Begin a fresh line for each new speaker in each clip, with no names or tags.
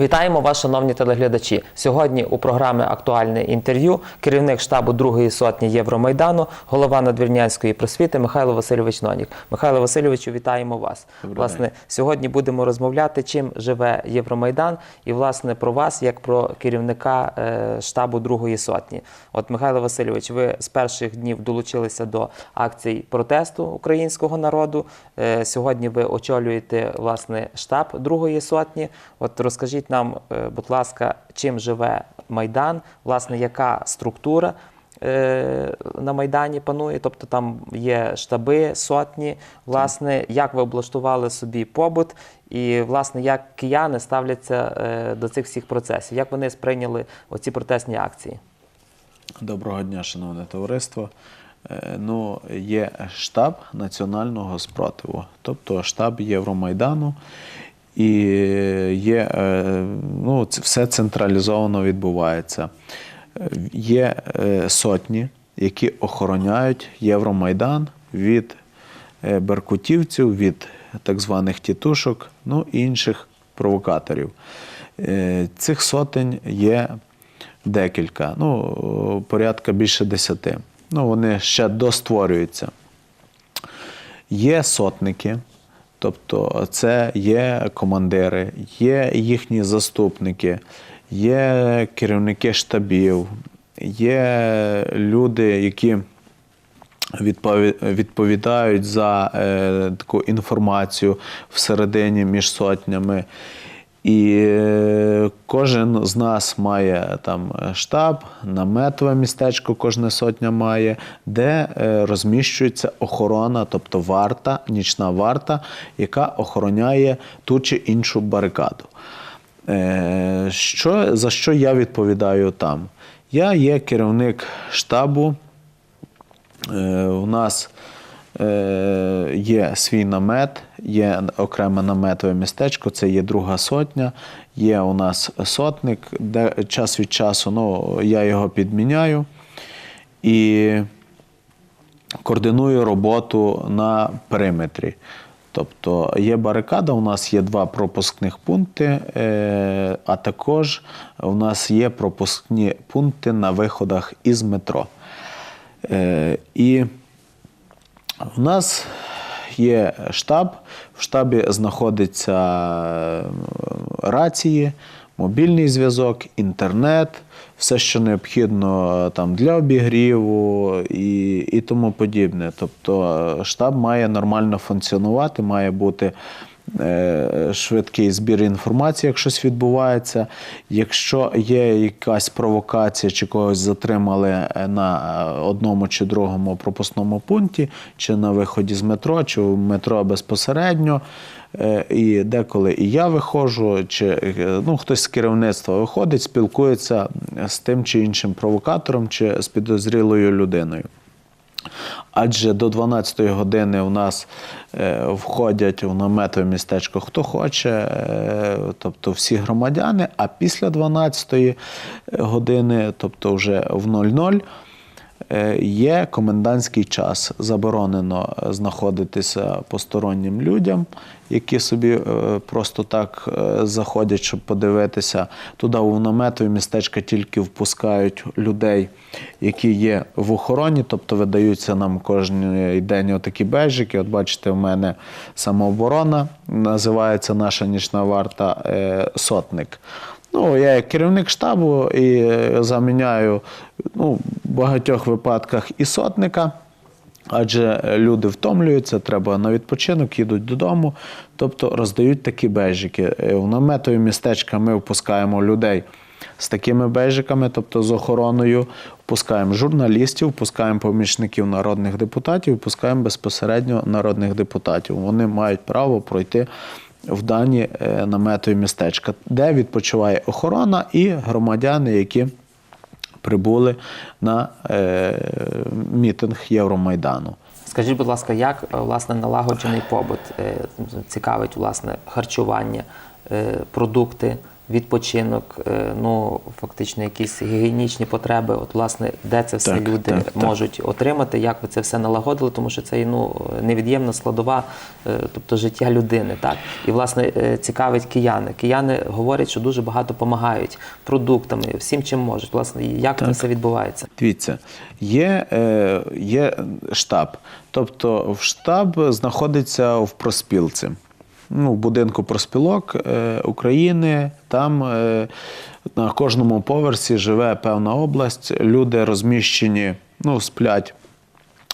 Вітаємо вас, шановні телеглядачі. Сьогодні у програмі Актуальне інтерв'ю керівник штабу другої сотні Євромайдану, голова надвірнянської просвіти Михайло Васильович Нонік. Михайло Васильовичу, вітаємо вас.
Добрий
власне, сьогодні будемо розмовляти, чим живе Євромайдан, і власне про вас як про керівника е, штабу другої сотні. От Михайло Васильович, ви з перших днів долучилися до акцій протесту українського народу. Е, Сьогодні ви очолюєте власне штаб другої сотні. От розкажіть нам, е, будь ласка, чим живе Майдан, власне, яка структура е, на Майдані панує, тобто там є штаби, сотні, власне, як ви облаштували собі побут, і власне як кияни ставляться е, до цих всіх процесів, як вони сприйняли оці протестні акції?
Доброго дня, шановне товариство. Ну, є штаб національного спротиву, тобто штаб Євромайдану, і є, е, ну, все централізовано відбувається. Є е, сотні, які охороняють Євромайдан від е, беркутівців, від так званих тітушок, ну інших провокаторів. Цих сотень є декілька, ну, порядка більше десяти. Ну, вони ще достворюються. Є сотники, тобто це є командири, є їхні заступники, є керівники штабів, є люди, які відпові- відповідають за е, таку інформацію всередині між сотнями. І е, кожен з нас має там штаб, наметове містечко, кожна сотня має, де е, розміщується охорона, тобто варта, нічна варта, яка охороняє ту чи іншу барикаду. Е, Що, за що я відповідаю там? Я є керівник штабу. У нас є свій намет, є окреме наметове містечко, це є друга сотня. Є у нас сотник, де час від часу ну, я його підміняю і координую роботу на периметрі. Тобто є барикада, у нас є два пропускних пункти, е, а також у нас є пропускні пункти на виходах із метро. Е, І в нас є штаб. В штабі знаходяться е, рації, мобільний зв'язок, інтернет, все, що необхідно е, там, для обігріву і, і тому подібне. Тобто е, штаб має нормально функціонувати, має бути швидкий збір інформації, як щось відбувається. Якщо є якась провокація, чи когось затримали е, на е, одному чи другому пропускному пункті, чи на виході з метро, чи в метро безпосередньо. е, І деколи і я виходжу, чи е, ну, хтось з керівництва виходить, спілкується з тим чи іншим провокатором, чи з підозрілою людиною. Адже до 12-ї години у нас е, входять в наметове містечко хто хоче, е, тобто всі громадяни, а після 12-ї години, тобто вже в 00, е, є комендантський час. Заборонено знаходитися постороннім людям, які собі е, просто так е, заходять, щоб подивитися. Туди у наметові містечка тільки впускають людей, які є в охороні, тобто видаються нам кожен день отакі бежики. От бачите, в мене самооборона, називається наша нічна варта е, сотник. Ну, я як керівник штабу і заміняю ну, в багатьох випадках і сотника. Адже люди втомлюються, треба на відпочинок, їдуть додому, тобто роздають такі бежики. Е, В наметові містечка ми впускаємо людей з такими бежиками, тобто з охороною, впускаємо журналістів, впускаємо помічників народних депутатів, впускаємо безпосередньо народних депутатів. Вони мають право пройти в дані е, наметові містечка, де відпочиває охорона і громадяни, які прибули на е, мітинг Євромайдану.
Скажіть, будь ласка, як е, власне налагоджений побут? Е, Цікавить власне харчування, е, продукти, відпочинок, е, ну фактично якісь гігієнічні потреби. От власне, де це все
Так,
люди
так, так.
можуть отримати, як ви це все налагодили, тому що це ну невід'ємна складова, е, тобто життя людини. Так і власне е, цікавить кияни. Кияни говорять, що дуже багато допомагають продуктами, всім чим можуть. Власне, як це все відбувається?
Дивіться, є, е, є штаб. Тобто в штаб знаходиться в проспілці. Ну, будинку проспілок е, України. Там е, на кожному поверсі живе певна область. Люди розміщені, ну, сплять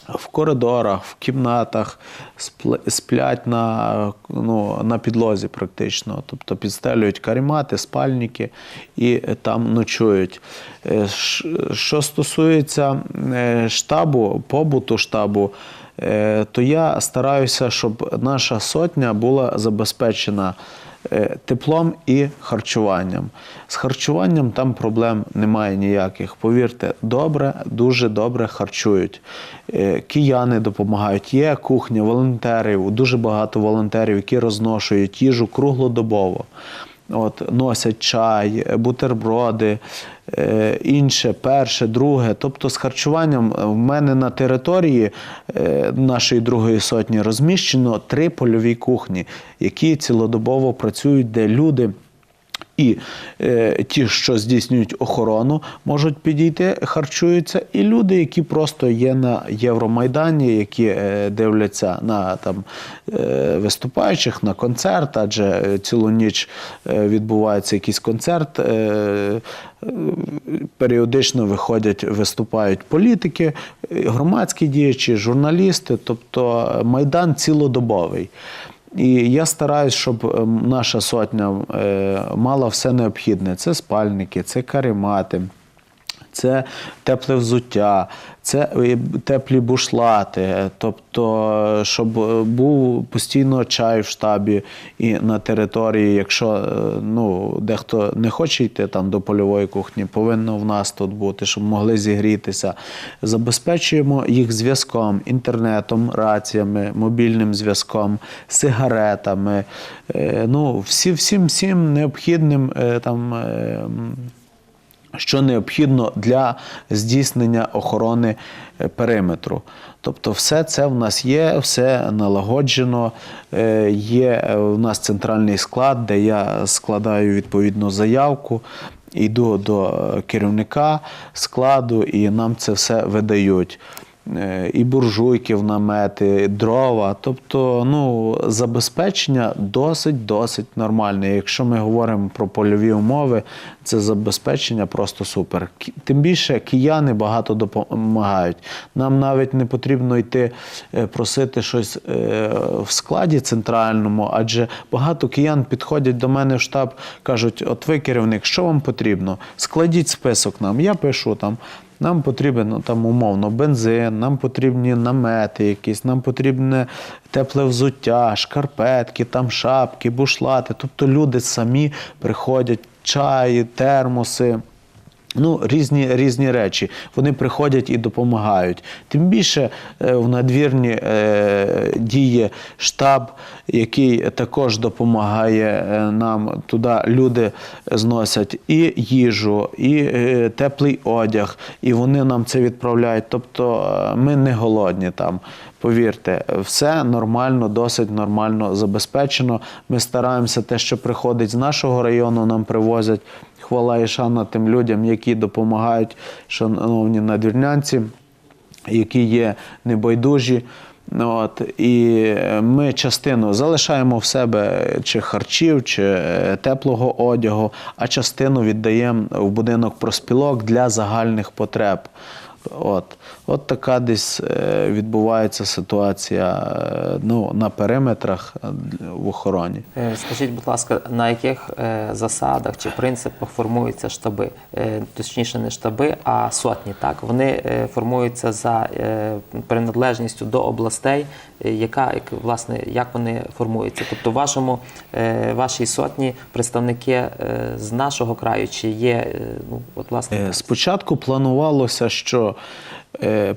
в коридорах, в кімнатах, сплять на, ну, на підлозі практично. Тобто підстелюють каремати, спальники і там ночують. Е, Що стосується штабу, побуту штабу, то я стараюся, щоб наша сотня була забезпечена е, теплом і харчуванням. З харчуванням там проблем немає ніяких. Повірте, добре, дуже добре харчують. Е, Кияни допомагають. Є кухня волонтерів, дуже багато волонтерів, які розношують їжу круглодобово. От, носять чай, бутерброди, е, інше, перше, друге. Тобто з харчуванням в мене на території е, нашої другої сотні розміщено три польові кухні, які цілодобово працюють, де люди. І е, ті, що здійснюють охорону, можуть підійти, харчуються, і люди, які просто є на Євромайдані, які е, дивляться на там е, виступаючих на концерт, адже е, цілу ніч е, відбувається якийсь концерт. Е, періодично виходять, виступають політики, громадські діячі, журналісти, тобто е, майдан цілодобовий. І я стараюсь, щоб ем, наша сотня е, мала все необхідне: це спальники, це каремати. Це тепле взуття, це е, теплі бушлати, тобто, щоб е, був постійно чай в штабі і на території. Якщо е, ну, дехто не хоче йти там до польової кухні, повинно в нас тут бути, щоб могли зігрітися. Забезпечуємо їх зв'язком, інтернетом, раціями, мобільним зв'язком, сигаретами. Ну, всі, всім, всім необхідним там. Е, що необхідно для здійснення охорони е, периметру. Тобто, все це в нас є, все налагоджено. Е, Є в у нас центральний склад, де я складаю відповідну заявку. Йду до е, керівника складу, і нам це все видають. Е, І буржуйки в намети, дрова. Тобто, ну, забезпечення досить досить нормальне. Якщо ми говоримо про польові умови, це забезпечення просто супер. Тим більше кияни багато допомагають. Нам навіть не потрібно йти е, просити щось е, в складі центральному, адже багато киян підходять до мене в штаб, кажуть: от ви керівник, що вам потрібно? Складіть список нам. Я пишу там. Нам потрібен ну, там умовно бензин, нам потрібні намети якісь, нам потрібне тепле взуття, шкарпетки, там шапки, бушлати. Тобто люди самі приходять, чаї, термоси. Ну, різні, різні речі. Вони приходять і допомагають. Тим більше е, в надвірні е, діє штаб, який також допомагає е, нам. Туди люди зносять і їжу, і е, теплий одяг, і вони нам це відправляють. Тобто е, ми не голодні там. Повірте, все нормально, досить нормально забезпечено. Ми стараємося те, що приходить з нашого району, нам привозять. Хвала і шана тим людям, які допомагають, шановні надвірнянці, які є небайдужі. От, і ми частину залишаємо в себе чи харчів, чи е, теплого одягу, а частину віддаємо в будинок проспілок для загальних потреб. От, от така десь е, відбувається ситуація е, ну, на периметрах е, в охороні.
Скажіть, будь ласка, на яких засадах чи принципах формуються штаби? Точніше, не штаби, а сотні. Так вони формуються за приналежністю до областей. Е, Яка як, власне як вони формуються? Тобто, в вашому е, вашій сотні представники е, з нашого краю чи є ну от власне
Спочатку планувалося, що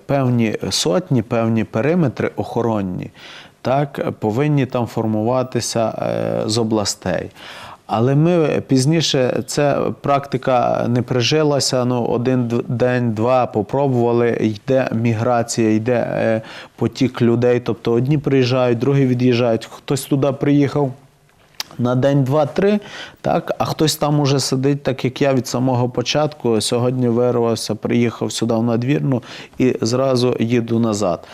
певні сотні, певні периметри охоронні так, повинні там формуватися з областей. Але ми пізніше ця практика не прижилася. Ну, один день, два попробували. Йде міграція, йде е, потік людей. Тобто одні приїжджають, другі від'їжджають. Хтось туди приїхав. На день, два-три, так, а хтось там уже сидить, так як я від самого початку. Сьогодні вирвався, приїхав сюди в надвірну і зразу їду назад.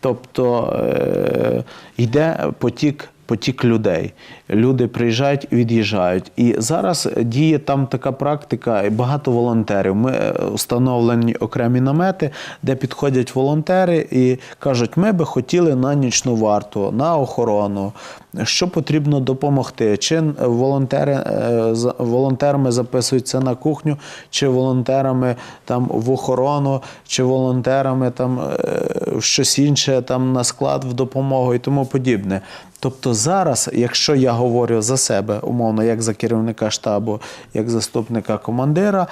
Тобто е, йде потік, потік людей. Люди приїжджають, від'їжджають. І зараз діє там така практика, і багато волонтерів. Ми е, встановлені окремі намети, де підходять волонтери і кажуть, ми би хотіли на нічну варту, на охорону. Що потрібно допомогти? Чи волонтери е, волонтерами записуються на кухню, чи волонтерами там в охорону, чи волонтерами там е, щось інше, там на склад в допомогу і тому подібне. Тобто зараз, якщо я говорю за себе, умовно, як за керівника штабу, як заступника командира,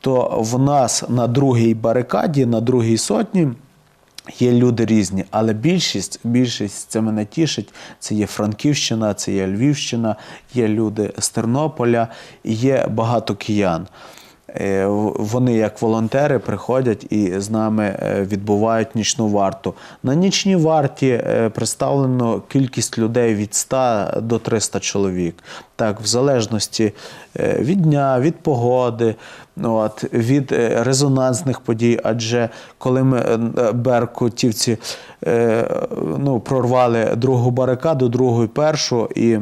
то в нас на другій барикаді, на другій сотні. Є люди різні, але більшість, більшість це мене тішить. Це є Франківщина, це є Львівщина, є люди з Тернополя, є багато киян. Е, Вони, як волонтери, приходять і з нами е, відбувають нічну варту. На нічній варті е, представлено кількість людей від 100 до 300 чоловік. Так, в залежності від дня, від погоди, от, від резонансних подій. Адже коли ми беркутівці ну, прорвали другу барикаду, другу і першу і.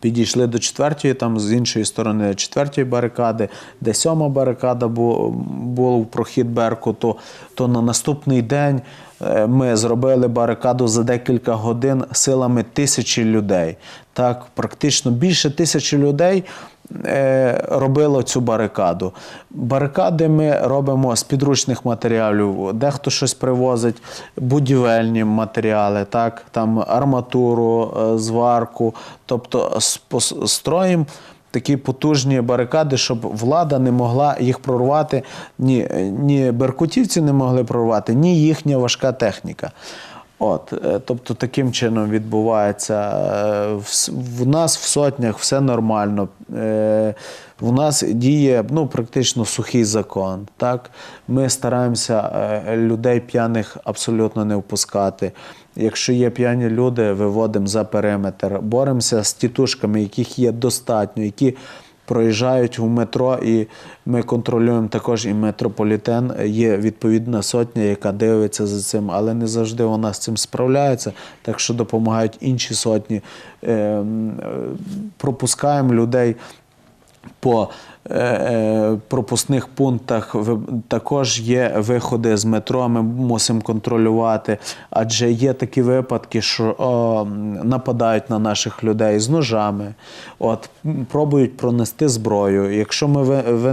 Підійшли до четвертої, там з іншої сторони четвертої барикади, де сьома барикада бу- був прохід Беркуту, то на наступний день е, ми зробили барикаду за декілька годин силами тисячі людей. Так, практично більше тисячі людей робило цю барикаду. Барикади ми робимо з підручних матеріалів. Дехто щось привозить, будівельні матеріали, так, там арматуру, е, зварку. Тобто с- строїмо такі потужні барикади, щоб влада не могла їх прорвати, ні, ні беркутівці не могли прорвати, ні їхня важка техніка. От, е, тобто таким чином відбувається. Е, В, нас в сотнях все нормально. Е, В нас діє ну, практично сухий закон. Так? Ми стараємося людей п'яних абсолютно не впускати. Якщо є п'яні люди, виводимо за периметр. Боремося з тітушками, яких є достатньо, які проїжджають в метро, і ми контролюємо також і метрополітен. Є відповідна сотня, яка дивиться за цим, але не завжди вона з цим справляється. Так що допомагають інші сотні. Е, м, е, Пропускаємо людей по пропускних пунктах також є виходи з метро, ми мусимо контролювати, адже є такі випадки, що о, нападають на наших людей з ножами, от, пробують пронести зброю. Якщо ми ви, ви,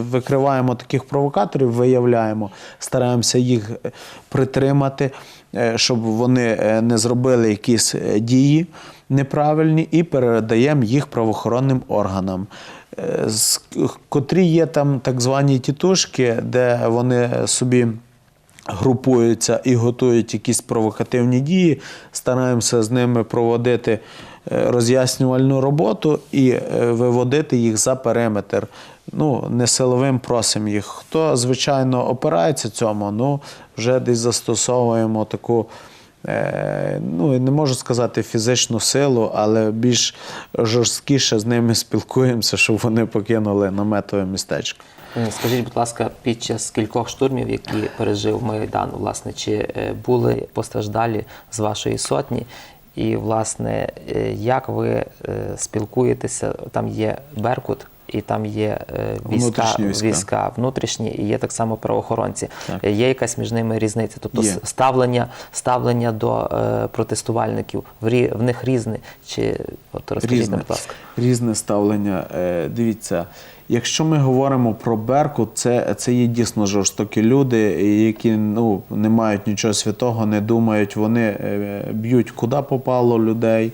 викриваємо таких провокаторів, виявляємо, стараємося їх е, притримати, е, щоб вони е, не зробили якісь е, дії неправильні, і передаємо їх правоохоронним органам. Котрі є там так звані тітушки, де вони собі групуються і готують якісь провокативні дії, стараємося з ними проводити е, роз'яснювальну роботу і е, виводити їх за периметр. Ну, не силовим просимо їх. Хто, звичайно, опирається цьому, ну, вже десь застосовуємо таку. Е, ну, не можу сказати фізичну силу, але більш жорсткіше з ними спілкуємося, щоб вони покинули наметове містечко.
Е, Скажіть, будь ласка, під час кількох штурмів, які пережив Майдан, власне, чи е, були постраждалі з вашої сотні? І, власне, як ви спілкуєтеся? Там є Беркут. І там є е, війська,
війська.
війська внутрішні, і є так само правоохоронці.
Так.
Е, Є якась між ними різниця? Тобто
Є.
ставлення, ставлення до е, протестувальників в, рі, в них різне? Чи от розкажіть
Різне,
будь ласка.
різне ставлення. Дивіться, якщо ми говоримо про Беркут, це, це є дійсно жорстокі люди, які ну, не мають нічого святого, не думають, вони б'ють куди попало людей,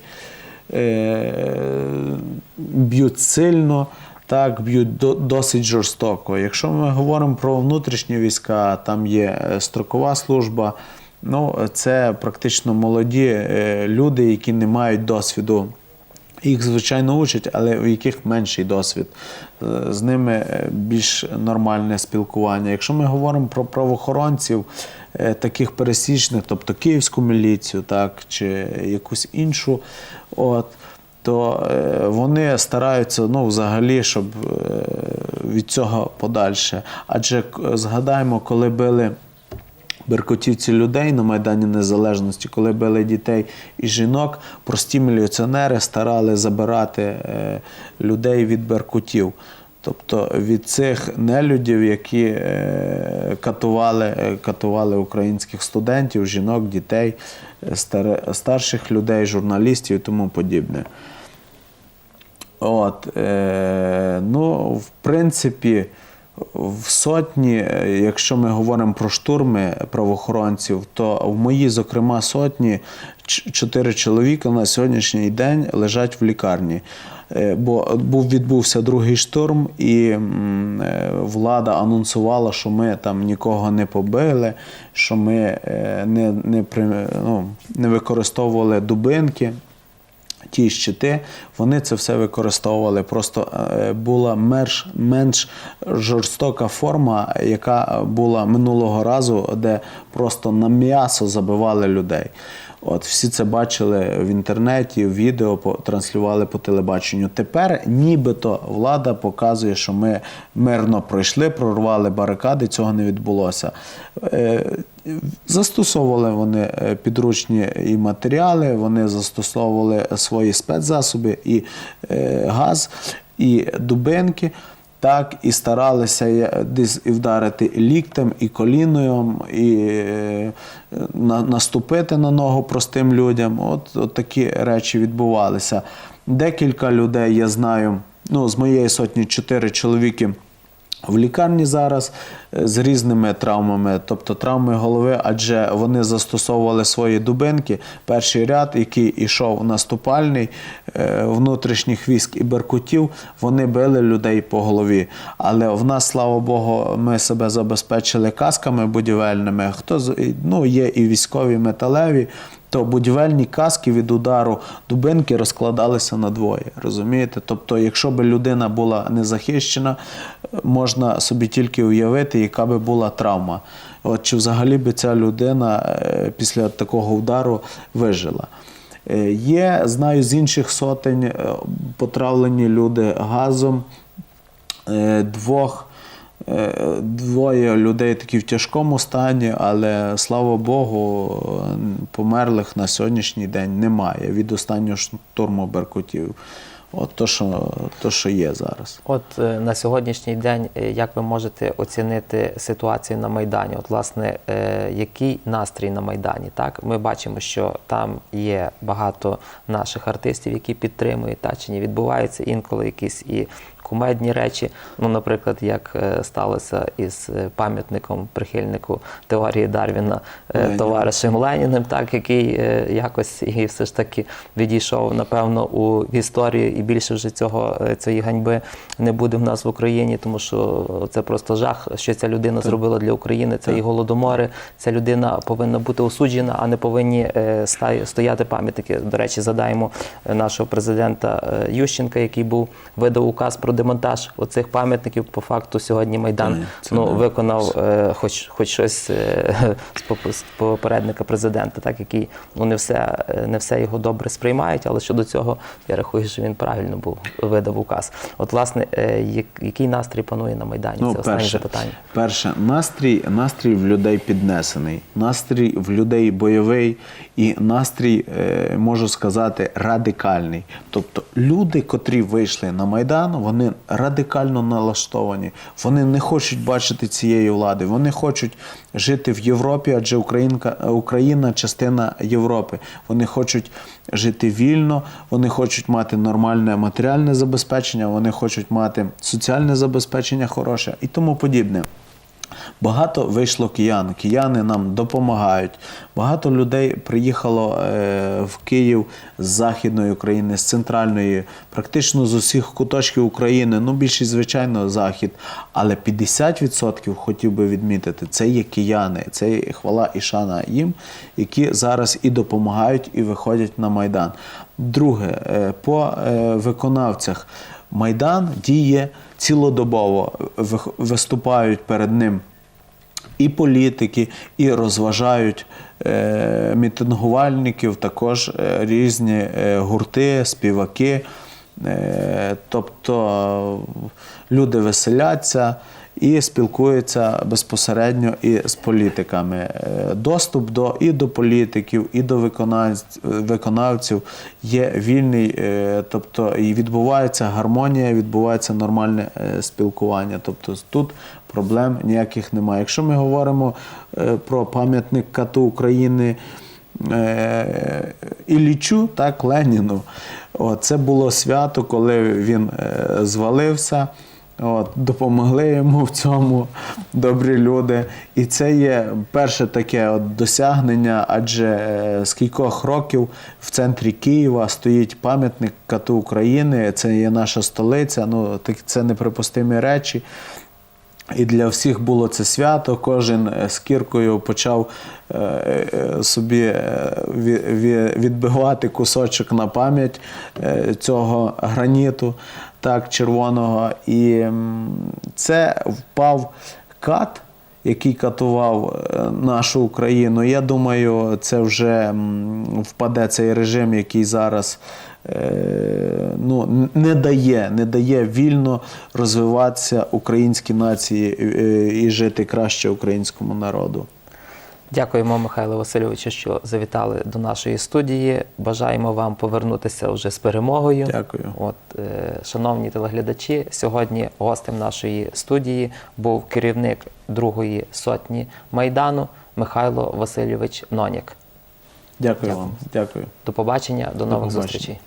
б'ють сильно. Так, б'ють до- досить жорстоко. Якщо ми говоримо про внутрішні війська, там є е, строкова служба. Ну, це практично молоді е, люди, які не мають досвіду Їх, звичайно, учать, але у яких менший досвід. Е, З ними більш нормальне спілкування. Якщо ми говоримо про правоохоронців, таких пересічних, тобто київську міліцію, так, чи якусь іншу, от, то е, вони стараються ну, взагалі, щоб е, від цього подальше. Адже згадаємо, коли били беркутівці людей на Майдані Незалежності, коли били дітей і жінок, прості міліціонери старали забирати е, людей від беркутів. Тобто від цих нелюдів, які катували, катували українських студентів, жінок, дітей, старших людей, журналістів і тому подібне. От, е, ну, в принципі, в сотні, е, якщо ми говоримо про штурми правоохоронців, то в моїй, зокрема, сотні чотири чоловіка на сьогоднішній день лежать в лікарні. Е, Бо був відбувся другий штурм, і е, влада анонсувала, що ми там нікого не побили, що ми не, не, ну, не використовували дубинки ті щити, вони це все використовували. Просто е, була менш, менш жорстока форма, яка була минулого разу, де просто на м'ясо забивали людей. От всі це бачили в інтернеті, відео транслювали по телебаченню. Тепер нібито влада показує, що ми мирно пройшли, прорвали барикади, цього не відбулося. Е, Застосовували вони е, підручні і матеріали, вони застосовували свої спецзасоби і е, газ, і дубинки. Так, і старалися десь і вдарити ліктем, і коліною, і е, наступити на ногу простим людям. От, от такі речі відбувалися. Декілька людей я знаю, ну, з моєї сотні чотири чоловіки в лікарні зараз е, з різними травмами, тобто травми голови, адже вони застосовували свої дубинки. Перший ряд, який ішов наступальний е, внутрішніх військ і беркутів, вони били людей по голові. Але в нас, слава Богу, ми себе забезпечили касками будівельними. Хто ну, є і військові металеві. То будівельні каски від удару дубинки розкладалися на двоє. Розумієте? Тобто, якщо б людина була не захищена, можна собі тільки уявити, яка би була травма. От чи взагалі би ця людина е, після такого удару вижила. Е, Є, знаю, з інших сотень е, потравлені люди газом. Двох Двоє людей такі в тяжкому стані, але слава Богу, померлих на сьогоднішній день немає від останнього штурму беркутів. От то, що, то, що є зараз.
От е, на сьогоднішній день, е, як ви можете оцінити ситуацію на Майдані? От, власне, е, який настрій на Майдані? Так, ми бачимо, що там є багато наших артистів, які підтримують, та чи ні відбуваються інколи якісь і кумедні речі. Ну, наприклад, як е, сталося із е, пам'ятником прихильнику теорії Дарвіна е,
Леніна.
товаришем Леніним, так який якось і все ж таки відійшов, напевно, у історію, і більше вже цього цієї ганьби не буде в нас в Україні, тому що це просто жах, що ця людина зробила для України. Це і голодомори. Ця людина повинна бути осуджена, а не повинні стояти пам'ятники. До речі, задаємо нашого президента Ющенка, який був видав указ про демонтаж оцих пам'ятників. По факту сьогодні майдан
це
ну виконав е, хоч хоч щось е, з попередника президента, так який ну не все е, не все його добре сприймають, але щодо цього я рахую, що він правильно був видав указ. От власне, е, який настрій панує на майдані?
Ну,
Це останнє
перше,
запитання.
перше, настрій, настрій в людей піднесений, настрій в людей бойовий і настрій, е, можу сказати, радикальний. Тобто люди, котрі вийшли на Майдан, вони радикально налаштовані. Вони не хочуть бачити цієї влади. Вони хочуть жити в Європі, адже Українка, Україна частина Європи. Вони хочуть жити вільно, вони хочуть мати нормальне матеріальне забезпечення, вони хочуть мати соціальне забезпечення хороше і тому подібне. Багато вийшло киян. Кияни нам допомагають. Багато людей приїхало е, в Київ з Західної України, з центральної, практично з усіх куточків України. Ну, більшість, звичайно, захід. Але 50% хотів би відмітити, це є кияни. Це є хвала і шана їм, які зараз і допомагають, і виходять на Майдан. Друге, е, по е, виконавцях. Майдан діє цілодобово, виступають перед ним і політики, і розважають е, мітингувальників, також е, різні е, гурти, співаки. Тобто люди веселяться і спілкуються безпосередньо і з політиками. Е, Доступ до і до політиків, і до виконавць- виконавців є вільний, е, тобто і відбувається гармонія, відбувається нормальне е, спілкування. Тобто тут проблем ніяких немає. Якщо ми говоримо е, про пам'ятник кату України. е, Іллічу, так, Леніну. От, це було свято, коли він е, звалився. От, допомогли йому в цьому добрі люди. І це є перше таке от досягнення, адже е, з кількох років в центрі Києва стоїть пам'ятник кату України. Це є наша столиця. Ну, це неприпустимі речі. І для всіх було це свято. Кожен е, з кіркою почав е, е, собі е, ві- ві- відбивати кусочок на пам'ять е, цього граніту, так, червоного. І це впав кат, який катував е, нашу Україну. Я думаю, це вже впаде цей режим, який зараз. е, Ну, не дає, не дає вільно розвиватися українській нації е, і жити краще українському народу.
Дякуємо, Михайло Васильовичу, що завітали до нашої студії. Бажаємо вам повернутися вже з перемогою.
Дякую.
От, е, шановні телеглядачі, сьогодні гостем нашої студії був керівник другої сотні майдану Михайло Васильович Нонік.
Дякую,
Дякую.
вам. Дякую.
До побачення, до нових
побачення.
зустрічей.